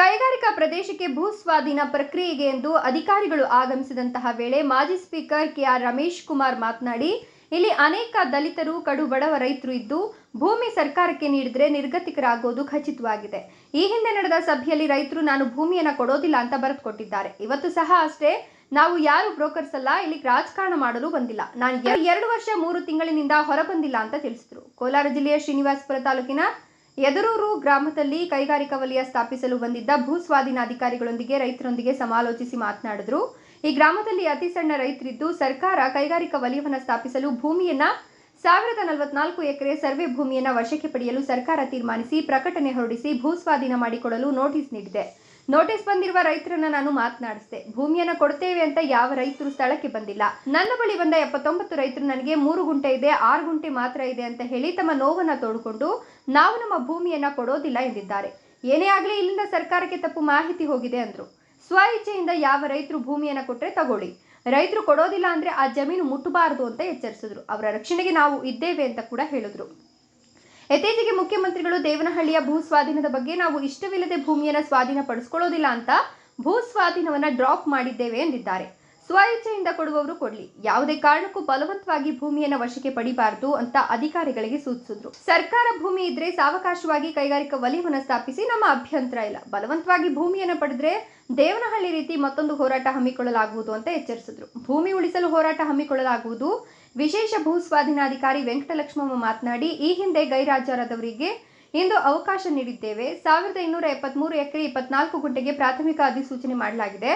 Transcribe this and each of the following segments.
ಕೈಗಾರಿಕಾ ಪ್ರದೇಶಕ್ಕೆ ಭೂ ಸ್ವಾಧೀನ ಪ್ರಕ್ರಿಯೆಗೆ ಎಂದು ಅಧಿಕಾರಿಗಳು ಆಗಮಿಸಿದಂತಹ ವೇಳೆ ಮಾಜಿ ಸ್ಪೀಕರ್ ಕೆಆರ್ ರಮೇಶ್ ಕುಮಾರ್ ಮಾತನಾಡಿ, ಇಲ್ಲಿ ಅನೇಕ ದಲಿತರು, ಕಡು ಬಡವ ರೈತರು ಇದ್ದು, ಭೂಮಿ ಸರ್ಕಾರಕ್ಕೆ ನೀಡಿದ್ರೆ ನಿರ್ಗತಿಕರಾಗೋದು ಖಚಿತವಾಗಿದೆ. ಈ ಹಿಂದೆ ನಡೆದ ಸಭೆಯಲ್ಲಿ ರೈತರು, ನಾನು ಭೂಮಿಯನ್ನು ಕೊಡೋದಿಲ್ಲ ಅಂತ ಬರೆದುಕೊಟ್ಟಿದ್ದಾರೆ. ಇವತ್ತು ಸಹ ಅಷ್ಟೇ, ನಾವು ಯಾರು ಬ್ರೋಕರ್ಸ್ ಅಲ್ಲ, ಇಲ್ಲಿ ರಾಜಕಾರಣ ಮಾಡಲು ಬಂದಿಲ್ಲ. ನಾನು ಎರಡು ವರ್ಷ, ಮೂರು ತಿಂಗಳಿನಿಂದ ಹೊರಬಂದಿಲ್ಲ ಅಂತ ತಿಳಿಸಿದರು. ಕೋಲಾರ ಜಿಲ್ಲೆಯ ಶ್ರೀನಿವಾಸಪುರ ತಾಲೂಕಿನ ಯದರೂರು ಗ್ರಾಮದಲ್ಲಿ ಕೈಗಾರಿಕಾ ವಲಯ ಸ್ಥಾಪಿಸಲು ಬಂದಿದ್ದ ಭೂ ಸ್ವಾಧೀನಾಧಿಕಾರಿಗಳೊಂದಿಗೆ ರೈತರೊಂದಿಗೆ ಸಮಾಲೋಚಿಸಿ ಮಾತನಾಡಿದ್ರು. ಈ ಗ್ರಾಮದಲ್ಲಿ ಅತಿ ಸಣ್ಣ ರೈತರಿದ್ದು ಸರ್ಕಾರ ಕೈಗಾರಿಕಾ ವಲಯವನ್ನು ಸ್ಥಾಪಿಸಲು ಭೂಮಿಯನ್ನ ಸಾವಿರದ ನಲವತ್ನಾಲ್ಕು ಎಕರೆ ಸರ್ವೆ ಭೂಮಿಯನ್ನ ವಶಕ್ಕೆ ಪಡೆಯಲು ಸರ್ಕಾರ ತೀರ್ಮಾನಿಸಿ ಪ್ರಕಟಣೆ ಹೊರಡಿಸಿ ಭೂ ಸ್ವಾಧೀನ ಮಾಡಿಕೊಡಲು ನೋಟಿಸ್ ನೀಡಿದೆ. ನೋಟಿಸ್ ಬಂದಿರುವ ರೈತರನ್ನ ನಾನು ಮಾತನಾಡಿಸಿದೆ. ಭೂಮಿಯನ್ನ ಕೊಡ್ತೇವೆ ಅಂತ ಯಾವ ರೈತರು ಸ್ಥಳಕ್ಕೆ ಬಂದಿಲ್ಲ. ನನ್ನ ಬಳಿ ಬಂದ ಎಪ್ಪತ್ತೊಂಬತ್ತು ರೈತರು ನನಗೆ ಮೂರು ಗುಂಟೆ ಇದೆ, ಆರು ಗುಂಟೆ ಮಾತ್ರ ಇದೆ ಅಂತ ಹೇಳಿ ತಮ್ಮ ನೋವನ್ನ ತೋಡಿಕೊಂಡು ನಾವು ನಮ್ಮ ಭೂಮಿಯನ್ನ ಕೊಡೋದಿಲ್ಲ ಎಂದಿದ್ದಾರೆ. ಏನೇ ಆಗಲಿ ಇಲ್ಲಿಂದ ಸರ್ಕಾರಕ್ಕೆ ತಪ್ಪು ಮಾಹಿತಿ ಹೋಗಿದೆ ಅಂದ್ರು. ಸ್ವ ಇಚ್ಛೆಯಿಂದ ಯಾವ ರೈತರು ಭೂಮಿಯನ್ನ ಕೊಟ್ರೆ ತಗೊಳ್ಳಿ. ರೈತರು ಕೊಡೋದಿಲ್ಲ ಅಂದ್ರೆ ಆ ಜಮೀನು ಮುಟ್ಟಬಾರದು ಅಂತ ಎಚ್ಚರಿಸಿದ್ರು. ಅವರ ರಕ್ಷಣೆಗೆ ನಾವು ಇದ್ದೇವೆ ಅಂತ ಕೂಡ ಹೇಳಿದ್ರು. ಇತ್ತೀಚೆಗೆ ಮುಖ್ಯಮಂತ್ರಿಗಳು ದೇವನಹಳ್ಳಿಯ ಭೂ ಸ್ವಾಧೀನದ ಬಗ್ಗೆ ನಾವು ಇಷ್ಟವಿಲ್ಲದೆ ಭೂಮಿಯನ್ನು ಸ್ವಾಧೀನ ಪಡಿಸ್ಕೊಳ್ಳೋದಿಲ್ಲ ಅಂತ ಭೂ ಸ್ವಾಧೀನವನ್ನು ಡ್ರಾಪ್ ಮಾಡಿದ್ದೇವೆ ಎಂದಿದ್ದಾರೆ. ಸ್ವ ಇಚ್ಛೆಯಿಂದ ಕೊಡುವವರು ಕೊಡ್ಲಿ. ಯಾವುದೇ ಕಾರಣಕ್ಕೂ ಬಲವಂತವಾಗಿ ಭೂಮಿಯನ್ನು ವಶಕ್ಕೆ ಪಡಿಬಾರದು ಅಂತ ಅಧಿಕಾರಿಗಳಿಗೆ ಸೂಚಿಸಿದ್ರು. ಸರ್ಕಾರ ಭೂಮಿ ಇದ್ರೆ ಸಾವಕಾಶವಾಗಿ ಕೈಗಾರಿಕಾ ವಲಯವನ್ನು ಸ್ಥಾಪಿಸಿ ನಮ್ಮ ಅಭ್ಯಂತರ ಇಲ್ಲ. ಬಲವಂತವಾಗಿ ಭೂಮಿಯನ್ನು ಪಡೆದ್ರೆ ದೇವನಹಳ್ಳಿ ರೀತಿ ಮತ್ತೊಂದು ಹೋರಾಟ ಹಮ್ಮಿಕೊಳ್ಳಲಾಗುವುದು ಅಂತ ಎಚ್ಚರಿಸಿದ್ರು. ಭೂಮಿ ಉಳಿಸಲು ಹೋರಾಟ ಹಮ್ಮಿಕೊಳ್ಳಲಾಗುವುದು. ವಿಶೇಷ ಭೂ ಸ್ವಾಧೀನಾಧಿಕಾರಿ ವೆಂಕಟಲಕ್ಷ್ಮಮ್ಮ ಮಾತನಾಡಿ, ಈ ಹಿಂದೆ ಗೈರಾಜರಾದವರಿಗೆ ಇಂದು ಅವಕಾಶ ನೀಡಿದ್ದೇವೆ. ಸಾವಿರದ ಇನ್ನೂರ ಎಪ್ಪತ್ಮೂರು ಎಕರೆ ಇಪ್ಪತ್ನಾಲ್ಕು ಗುಂಟೆಗೆ ಪ್ರಾಥಮಿಕ ಅಧಿಸೂಚನೆ ಮಾಡಲಾಗಿದೆ.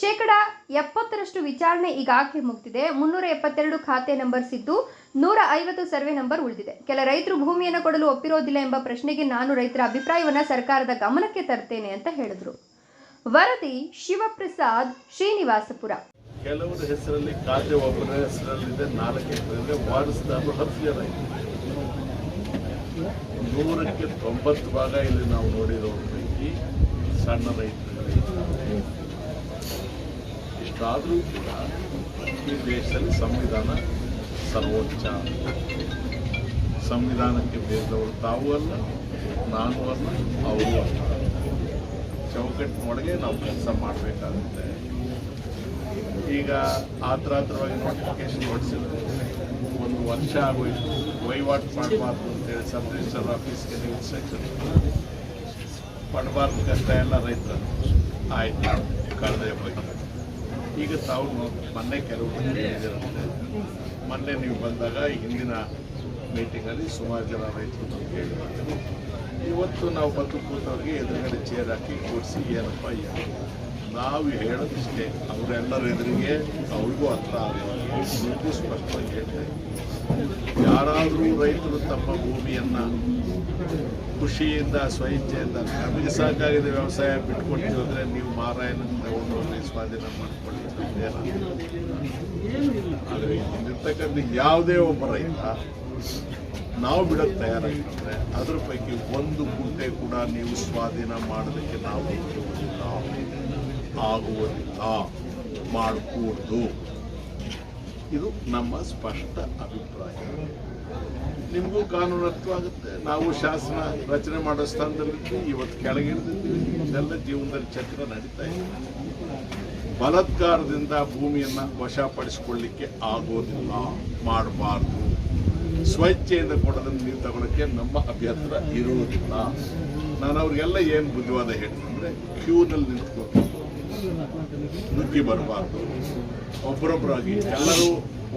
ಶೇಕಡ ಎಪ್ಪತ್ತರಷ್ಟು ವಿಚಾರಣೆ ಈಗಾಗಲೇ ಮುಗಿದಿದೆ. ಮುನ್ನೂರ ಎಪ್ಪತ್ತೆರಡು ಖಾತೆ ನಂಬರ್ಸ್ ಇದ್ದು ನೂರ ಐವತ್ತು ಸರ್ವೆ ನಂಬರ್ ಉಳಿದಿದೆ. ಕೆಲ ರೈತರು ಭೂಮಿಯನ್ನು ಕೊಡಲು ಒಪ್ಪಿರೋದಿಲ್ಲ ಎಂಬ ಪ್ರಶ್ನೆಗೆ ನಾನು ರೈತರ ಅಭಿಪ್ರಾಯವನ್ನು ಸರ್ಕಾರದ ಗಮನಕ್ಕೆ ತರ್ತೇನೆ ಅಂತ ಹೇಳಿದ್ರು. ವರದಿ ಶಿವಪ್ರಸಾದ್ ಶ್ರೀನಿವಾಸಪುರ. ಕೆಲವರ ಹೆಸರಲ್ಲಿ ಖಾತೆ ಒಬ್ಬರ ಹೆಸರಲ್ಲಿದೆ, ನಾಲ್ಕು ಹೆಸರಲ್ಲಿ ವಾರಸ್ದಾರರು ಹತ್ತು ಜನ ಇದೆ ನೂರಕ್ಕೆ ತೊಂಬತ್ತು ಭಾಗ ಇಲ್ಲಿ ನಾವು ನೋಡಿರೋ ಪೈಕಿ ಸಣ್ಣ ರೈತರು ಇಷ್ಟಾದರೂ ಕೂಡ ಈ ದೇಶದಲ್ಲಿ ಸಂವಿಧಾನ ಸರ್ವೋಚ್ಚ. ಸಂವಿಧಾನಕ್ಕೆ ಬೇರೆದವರು ತಾವು ಅಲ್ಲ, ನಾನು ಅಲ್ಲ, ಅವರು ಅಲ್ಲ. ಚೌಕಟ್ಟಿನೊಳಗೆ ನಾವು ಕೆಲಸ ಮಾಡಬೇಕಾಗುತ್ತೆ. ಈಗ ಆತರಾತ್ರವಾಗಿ ನೋಟಿಫಿಕೇಶನ್ ಹೊಡಿಸಿದ್ರು ಒಂದು ವರ್ಷ ಆಗೋಯ್ತು. ವಹಿವಾಟು ಮಾಡಬಾರ್ದು ಅಂತೇಳಿ ಸಬ್ ರಿಜಿಸ್ಟರ್ ಆಫೀಸ್ಗೆ ನೀವು ಸೆಕ್ಷನ್ ಪಡಬಾರ್ದು ಕಷ್ಟ ಎಲ್ಲ ರೈತರು ಆಯ್ತು. ಕಳೆದೇ ಹೋಯ್ತು. ಈಗ ತಾವು ಮೊನ್ನೆ ಕೆಲವು ಮೊನ್ನೆ ನೀವು ಬಂದಾಗ ಹಿಂದಿನ ಮೀಟಿಂಗಲ್ಲಿ ಸುಮಾರು ಜನ ರೈತರು ನಮ್ಗೆ ಹೇಳಿದ್ರು ಇವತ್ತು ನಾವು ಬಂದು ಕೂತವ್ರಿಗೆ ಎದುರುಗಡೆ ಚೇರ್ ಹಾಕಿ ಕೂಡಿಸಿ ಏನಪ್ಪ ಏನು ನಾವು ಹೇಳೋದಿಷ್ಟೇ, ಅವರೆಲ್ಲರ ಎದುರಿಗೆ ಅವ್ರಿಗೂ ಅರ್ಥ ಆಗುವಾಗ ಸ್ಪಷ್ಟವಾಗಿ ಹೇಳ್ತಾ. ಯಾರಾದರೂ ರೈತರು ತಮ್ಮ ಭೂಮಿಯನ್ನು ಖುಷಿಯಿಂದ, ಸ್ವಇಚ್ಛೆಯಿಂದ, ನಮಗೆ ಸಾಕಾಗಿದೆ ವ್ಯವಸಾಯ ಬಿಟ್ಕೊಡ್ತೀವಿ ನೀವು ಮಾರಾಯನ ತಗೊಂಡು ಸ್ವಾಧೀನ ಮಾಡ್ಕೊಳ್ಳಿ. ಆದರೆ ಇಲ್ಲಿರ್ತಕ್ಕಂಥ ಯಾವುದೇ ಒಬ್ಬ ರೈತ ನಾವು ಬಿಡೋಕ್ಕೆ ತಯಾರಾಗಿದ್ರೆ ಅದ್ರ ಪೈಕಿ ಒಂದು ಗುಂಟೆ ಕೂಡ ನೀವು ಸ್ವಾಧೀನ ಮಾಡೋದಕ್ಕೆ ನಾವು ಆಗುವುದಿಲ್ಲ ಮಾಡಕೂಡ್ದು. ಇದು ನಮ್ಮ ಸ್ಪಷ್ಟ ಅಭಿಪ್ರಾಯ. ನಿಮಗೂ ಕಾನೂನು ಅರ್ಥವಾಗುತ್ತೆ ನಾವು ಶಾಸನ ರಚನೆ ಮಾಡೋ ಸ್ಥಾನದಲ್ಲಿದ್ದು ಇವತ್ತು ಕೆಳಗಿಳಿದಿದ್ದೀವಿ. ಇದೆಲ್ಲ ಜೀವನದಲ್ಲಿ ಚಕ್ರ ನಡೀತಾ ಇದೆ. ಬಲತ್ಕಾರದಿಂದ ಭೂಮಿಯನ್ನು ವಶಪಡಿಸಿಕೊಳ್ಳಿಕ್ಕೆ ಆಗೋದಿಲ್ಲ, ಮಾಡಬಾರ್ದು. ಸ್ವಚ್ಛೆಯಿಂದ ಕೊಡೋದನ್ನು ನೀವು ತಗೊಳಕ್ಕೆ ನಮ್ಮ ಅಭ್ಯಂತರ ಇರುವುದಿಲ್ಲ. ನಾನು ಅವ್ರಿಗೆಲ್ಲ ಏನು ಬುದ್ಧಿವಾದ ಹೇಳ್ತಂದ್ರೆ ಕ್ಯೂನಲ್ಲಿ ನಿಂತ್ಕೋಬೇಕು ನುಗ್ಗಿ ಬರಬಾರ್ದು. ಒಬ್ಬರೊಬ್ಬರಾಗಿ ಎಲ್ಲರೂ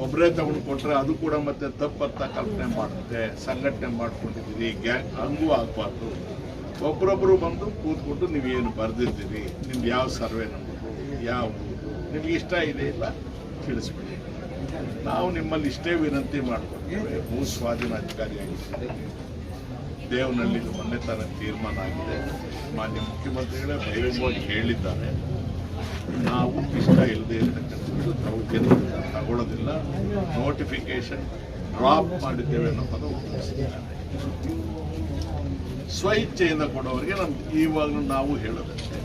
ಒಬ್ಬರೇ ತಗೊಂಡು ಕೊಟ್ರೆ ಅದು ಕೂಡ ಮತ್ತೆ ತಪ್ಪತ್ತ ಕಲ್ಪನೆ ಮಾಡುತ್ತೆ, ಸಂಘಟನೆ ಮಾಡ್ಕೊಂಡಿದ್ದೀರಿ ಗ್ಯಾಂಗ್ ಹಂಗೂ ಆಗಬಾರ್ದು. ಒಬ್ಬರೊಬ್ಬರು ಬಂದು ಕೂತ್ಕೊಂಡು ಏನು ಬರೆದಿದ್ದೀರಿ? ನಿಮ್ದು ಯಾವ ಸರ್ವೆ ನಂಬರು ಯಾವ ನಿಮ್ಗೆ ಇಷ್ಟ ಇದೆ ಇಲ್ಲ, ತಿಳಿಸ್ಬಿಡಿ. ನಾವು ನಿಮ್ಮಲ್ಲಿ ಇಷ್ಟೇ ವಿನಂತಿ ಮಾಡ್ಕೊಳ್ತೇವೆ. ಭೂ ಸ್ವಾಧೀನಾಧಿಕಾರಿಯಾಗಿದ್ದೀರಿ ದೇವನಲ್ಲಿ ಮೊನ್ನೆ ತನಕ ತೀರ್ಮಾನ ಆಗಿದೆ. ಮಾನ್ಯ ಮುಖ್ಯಮಂತ್ರಿಗಳೇ ಬಹಿರಂಗವಾಗಿ ಹೇಳಿದ್ದಾರೆ. ನಾವು ಇಷ್ಟ ಇಲ್ಲದೆ ಇರತಕ್ಕಂಥದ್ದು ನಾವು ಜನರಿಂದ ತಗೊಳ್ಳೋದಿಲ್ಲ. ನೋಟಿಫಿಕೇಶನ್ ಡ್ರಾಪ್ ಮಾಡಿದ್ದೇವೆ ಅನ್ನೋದು ಸ್ವಇಚ್ಛೆಯಿಂದ ಉಪಯೋಗಿಸಿದ್ದಾರೆ ಸ್ವ ಇಚ್ಛೆಯಿಂದ ಕೊಡೋರಿಗೆ ನಮ್ಗೆ ಇವಾಗಲೂ ನಾವು ಹೇಳೋದಷ್ಟೇ.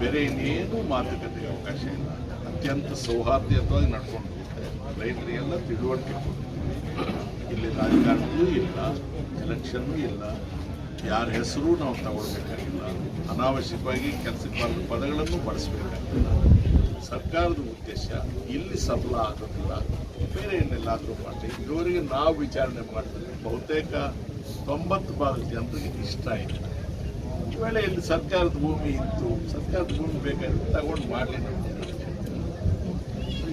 ಬೇರೆ ಇನ್ನೇನು ಮಾತುಕತೆಗೆ ಅವಕಾಶ ಇಲ್ಲ. ಅತ್ಯಂತ ಸೌಹಾರ್ದಯುತವಾಗಿ ನಡ್ಕೊಂಡು ರೈತರಿಗೆಲ್ಲ ತಿಳುವಳಿಕೆ ಕೊಡ್ತೀವಿ. ಇಲ್ಲಿ ರಾಜಕಾರಣವೂ ಇಲ್ಲ ಎಲೆಕ್ಷನ್ನೂ ಇಲ್ಲ. ಯಾರ ಹೆಸರು ನಾವು ತಗೊಳ್ಬೇಕಾಗಿಲ್ಲ. ಅನಾವಶ್ಯಕವಾಗಿ ಕೆಲಸಕ್ಕೆ ಬಂದ ಪದಗಳನ್ನು ಬಳಸಬೇಕಾಗಿಲ್ಲ ಸರ್ಕಾರದ ಉದ್ದೇಶ, ಇಲ್ಲಿ ಸಫಲ ಆಗೋದಿಲ್ಲ. ಬೇರೆ ಎಲ್ಲೆಲ್ಲಾದರೂ ಮಾಡಿ. ಇವರಿಗೆ ನಾವು ವಿಚಾರಣೆ ಮಾಡಿದ್ರೆ ಬಹುತೇಕ ತೊಂಬತ್ತು ಭಾಗದ ಜನರಿಗೆ ಇಷ್ಟ ಇಲ್ಲ ಈ ವೇಳೆ ಇಲ್ಲಿ ಸರ್ಕಾರದ ಭೂಮಿ ಇತ್ತು. ಸರ್ಕಾರದ ಭೂಮಿ ಬೇಕಾದ್ರೆ ತಗೊಂಡು ಮಾಡಲಿ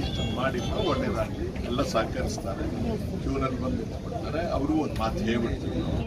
ಇಷ್ಟನ್ನು ಮಾಡಿ ಒಳ್ಳೆಯದಾಗಲಿ ಎಲ್ಲ ಸಹಕರಿಸ್ತಾರೆ. ಇವರಲ್ಲಿ ಬಂದು ಕೊಡ್ತಾರೆ ಅವರು ಒಂದು ಮಾತು ಹೇಳ್ಬಿಡ್ತೀವಿ